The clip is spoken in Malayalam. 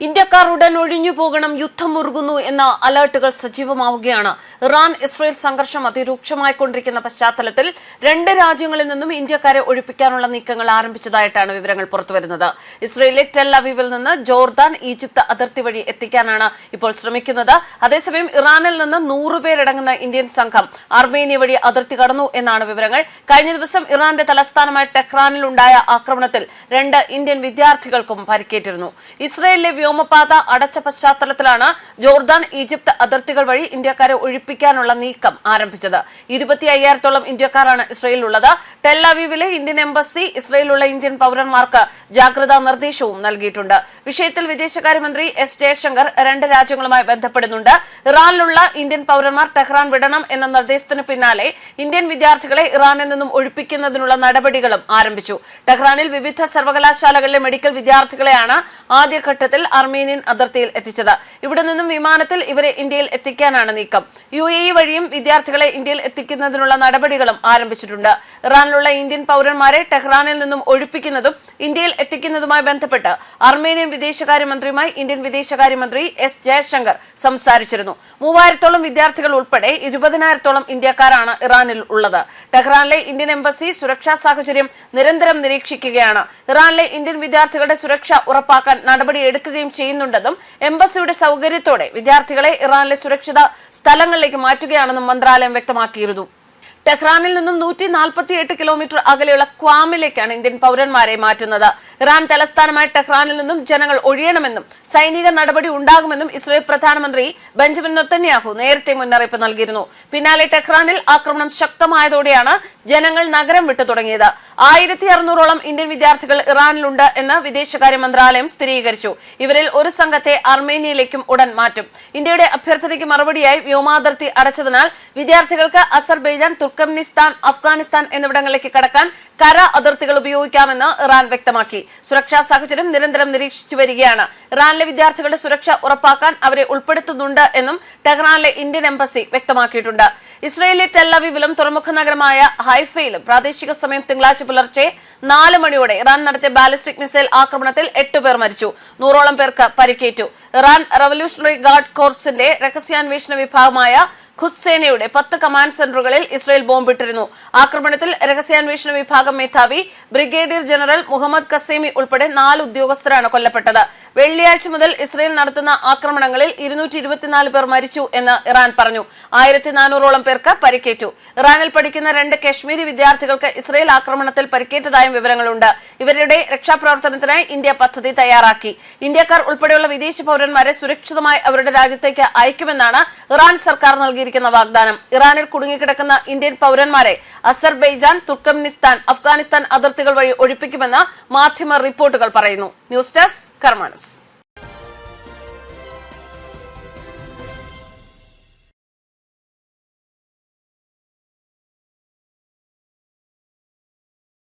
ഇന്ത്യക്കാർ ഉടൻ ഒഴിഞ്ഞു പോകണം യുദ്ധം മുറുകുന്നു എന്ന അലർട്ടുകൾ സജീവമാവുകയാണ്. ഇറാൻ ഇസ്രയേൽ സംഘർഷം അതിരൂക്ഷമായിക്കൊണ്ടിരിക്കുന്ന പശ്ചാത്തലത്തിൽ രണ്ട് രാജ്യങ്ങളിൽ നിന്നും ഇന്ത്യക്കാരെ ഒഴിപ്പിക്കാനുള്ള നീക്കങ്ങൾ ആരംഭിച്ചതായിട്ടാണ് വിവരങ്ങൾ പുറത്തുവരുന്നത്. ഇസ്രയേലിലെ ടെൽ അവീവിൽ നിന്ന് ജോർദാൻ ഈജിപ്ത് അതിർത്തി വഴി എത്തിക്കാനാണ് ഇപ്പോൾ ശ്രമിക്കുന്നത്. അതേസമയം ഇറാനിൽ നിന്ന് നൂറുപേരടങ്ങുന്ന ഇന്ത്യൻ സംഘം അർമേനിയ വഴി അതിർത്തി കടന്നു എന്നാണ് വിവരങ്ങൾ. കഴിഞ്ഞ ദിവസം ഇറാന്റെ തലസ്ഥാനമായ ടെഹ്റാനിൽ ഉണ്ടായ ആക്രമണത്തിൽ രണ്ട് ഇന്ത്യൻ വിദ്യാർത്ഥികൾക്കും പരിക്കേറ്റിരുന്നു. ഇസ്രയേലിലെ വ്യോമപാത അടച്ച പശ്ചാത്തലത്തിലാണ് ജോർദാൻ ഈജിപ്ത് അതിർത്തികൾ വഴി ഇന്ത്യക്കാരെ ഒഴിപ്പിക്കാനുള്ള നീക്കം ആരംഭിച്ചത്. ഇരുപത്തി അയ്യായിരത്തോളം ഇന്ത്യക്കാരാണ് ഇസ്രയേലിലുള്ളത്. ടെല്ലവീവിലെ ഇന്ത്യൻ എംബസി ഇസ്രയേലിലുള്ള ഇന്ത്യൻ പൗരന്മാർക്ക് ജാഗ്രതാ നിർദ്ദേശവും നൽകിയിട്ടുണ്ട്. വിഷയത്തിൽ വിദേശകാര്യമന്ത്രി എസ് ജയശങ്കർ രണ്ട് രാജ്യങ്ങളുമായി ബന്ധപ്പെടുന്നുണ്ട്. ഇറാനിലുള്ള ഇന്ത്യൻ പൗരന്മാർ ടെഹ്റാൻ വിടണം എന്ന നിർദ്ദേശത്തിന് പിന്നാലെ ഇന്ത്യൻ വിദ്യാർത്ഥികളെ ഇറാനിൽ നിന്നും ഒഴിപ്പിക്കുന്നതിനുള്ള നടപടികളും ആരംഭിച്ചു. ടെഹ്റാനിൽ വിവിധ സർവകലാശാലകളിലെ മെഡിക്കൽ വിദ്യാർത്ഥികളെയാണ് ആദ്യഘട്ടത്തിൽ അർമേനിയൻ അതിർത്തിയിൽ എത്തിച്ചത്. ഇവിടെ നിന്നും വിമാനത്തിൽ ഇവരെ ഇന്ത്യയിൽ എത്തിക്കാനാണ് നീക്കം. യു എ ഇ വഴിയും വിദ്യാർത്ഥികളെ ഇന്ത്യയിൽ എത്തിക്കുന്നതിനുള്ള നടപടികളും ആരംഭിച്ചിട്ടുണ്ട്. ഇറാനിലുള്ള ഇന്ത്യൻ പൗരന്മാരെ ടെഹ്റാനിൽ നിന്നും ഒഴിപ്പിക്കുന്നതും ഇന്ത്യയിൽ എത്തിക്കുന്നതുമായി ബന്ധപ്പെട്ട് അർമേനിയൻ വിദേശകാര്യമന്ത്രിയുമായി ഇന്ത്യൻ വിദേശകാര്യമന്ത്രി എസ് ജയശങ്കർ സംസാരിച്ചിരുന്നു. മൂവായിരത്തോളം വിദ്യാർത്ഥികൾ ഉൾപ്പെടെ ഇരുപതിനായിരത്തോളം ഇന്ത്യക്കാരാണ് ഇറാനിൽ ഉള്ളത്. ടെഹ്റാനിലെ ഇന്ത്യൻ എംബസി സുരക്ഷാ സാഹചര്യം നിരന്തരം നിരീക്ഷിക്കുകയാണ്. ഇറാനിലെ ഇന്ത്യൻ വിദ്യാർത്ഥികളുടെ സുരക്ഷ ഉറപ്പാക്കാൻ നടപടി ചെയ്യുന്നുണ്ടെന്നും എംബസിയുടെ സൗകര്യത്തോടെ വിദ്യാർത്ഥികളെ ഇറാനിലെ സുരക്ഷിത സ്ഥലങ്ങളിലേക്ക് മാറ്റുകയാണെന്നും മന്ത്രാലയം വ്യക്തമാക്കിയിരുന്നു. ടെഹ്റാനിൽ നിന്നും നൂറ്റി നാൽപ്പത്തി എട്ട് കിലോമീറ്റർ അകലെയുള്ള ക്വാമിലേക്കാണ് ഇന്ത്യൻ പൗരന്മാരെ മാറ്റുന്നത്. ഇറാൻ തലസ്ഥാനമായ ടെഹ്റാനിൽ നിന്നും ജനങ്ങൾ ഒഴിയണമെന്നും സൈനിക നടപടി ഉണ്ടാകുമെന്നും ഇസ്രയേൽ പ്രധാനമന്ത്രി ബെഞ്ചമിൻ നെത്തന്യാഹു നേരത്തെ മുന്നറിയിപ്പ് നൽകിയിരുന്നു. പിന്നാലെ ടെഹ്റാനിൽ ആക്രമണം ശക്തമായതോടെയാണ് ജനങ്ങൾ നഗരം വിട്ടു തുടങ്ങിയത്. ആയിരത്തി അറുന്നൂറോളം ഇന്ത്യൻ വിദ്യാർത്ഥികൾ ഇറാനിലുണ്ട് എന്ന് വിദേശകാര്യ മന്ത്രാലയം സ്ഥിരീകരിച്ചു. ഇവരിൽ ഒരു സംഘത്തെ അർമേനിയയിലേക്കും ഉടൻ മാറ്റും. ഇന്ത്യയുടെ അഭ്യർത്ഥനയ്ക്ക് മറുപടിയായി വ്യോമാതിർത്തി അടച്ചതിനാൽ വിദ്യാർത്ഥികൾക്ക് അസർബൈജാൻ തുർക്കമ്നിസ്ഥാൻ അഫ്ഗാനിസ്ഥാൻ എന്നിവിടങ്ങളിലേക്ക് കടക്കാൻ കര അതിർത്തികൾ ഉപയോഗിക്കാമെന്ന് ഇറാൻ വ്യക്തമാക്കി. സുരക്ഷാ സാഹചര്യം നിരന്തരം നിരീക്ഷിച്ചു വരികയാണ്. ഇറാനിലെ വിദ്യാർത്ഥികളുടെ സുരക്ഷ ഉറപ്പാക്കാൻ അവരെ ഉൾപ്പെടുത്തുന്നുണ്ട് എന്നും ടെഹ്റാനിലെ ഇന്ത്യൻ എംബസി വ്യക്തമാക്കിയിട്ടുണ്ട്. ഇസ്രയേലിലെ ടെല്ലവിവിലും തുറമുഖ നഗരമായ ഹൈഫയിലും പ്രാദേശിക സമയം തിങ്കളാഴ്ച പുലർച്ചെ നാല് മണിയോടെ ഇറാൻ നടത്തിയ ബാലിസ്റ്റിക് മിസൈൽ ആക്രമണത്തിൽ എട്ടുപേർ മരിച്ചു. നൂറോളം പേർക്ക് പരിക്കേറ്റു. ഇറാൻ റവല്യൂഷണറി ഗാർഡ് കോർപ്സിന്റെ രഹസ്യാന്വേഷണ വിഭാഗമായ ഖുദ്സേനയുടെ പത്ത് കമാൻഡ് സെന്ററുകളിൽ ഇസ്രയേൽ ബോംബിട്ടിരുന്നു. ആക്രമണത്തിൽ രഹസ്യാന്വേഷണ വിഭാഗം മേധാവി ബ്രിഗേഡിയർ ജനറൽ മുഹമ്മദ് കസേമി ഉൾപ്പെടെ നാല് ഉദ്യോഗസ്ഥരാണ് കൊല്ലപ്പെട്ടത്. വെള്ളിയാഴ്ച മുതൽ ഇസ്രയേൽ നടത്തുന്ന ആക്രമണങ്ങളിൽ ഇരുന്നൂറ്റി ഇരുപത്തിനാല് പേർ മരിച്ചു എന്ന് ഇറാൻ പറഞ്ഞു. ആയിരത്തി നാനൂറോളം പേർക്ക് പരിക്കേറ്റു. ഇറാനിൽ പഠിക്കുന്ന രണ്ട് കശ്മീരി വിദ്യാർത്ഥികൾക്ക് ഇസ്രയേൽ ആക്രമണത്തിൽ പരിക്കേറ്റതായും വിവരങ്ങളുണ്ട്. ഇവരുടെ രക്ഷാപ്രവർത്തനത്തിനായി ഇന്ത്യ പദ്ധതി തയ്യാറാക്കി. ഇന്ത്യക്കാർ ഉൾപ്പെടെയുള്ള വിദേശ പൗരന്മാരെ സുരക്ഷിതമായി അവരുടെ രാജ്യത്തേക്ക് അയക്കുമെന്നാണ് ഇറാൻ സർക്കാർ നൽകിയിരിക്കുന്ന വാഗ്ദാനം. ഇറാനിൽ കുടുങ്ങിക്കിടക്കുന്ന ഇന്ത്യൻ പൗരന്മാരെ അസർബൈജാൻ തുർക്കമിനിസ്ഥാൻ അഫ്ഗാനിസ്ഥാൻ അതിർത്തികൾ വഴി ഒഴിപ്പിക്കുമെന്ന് മാധ്യമ റിപ്പോർട്ടുകൾ പറയുന്നു. News desk കർമാനസ്.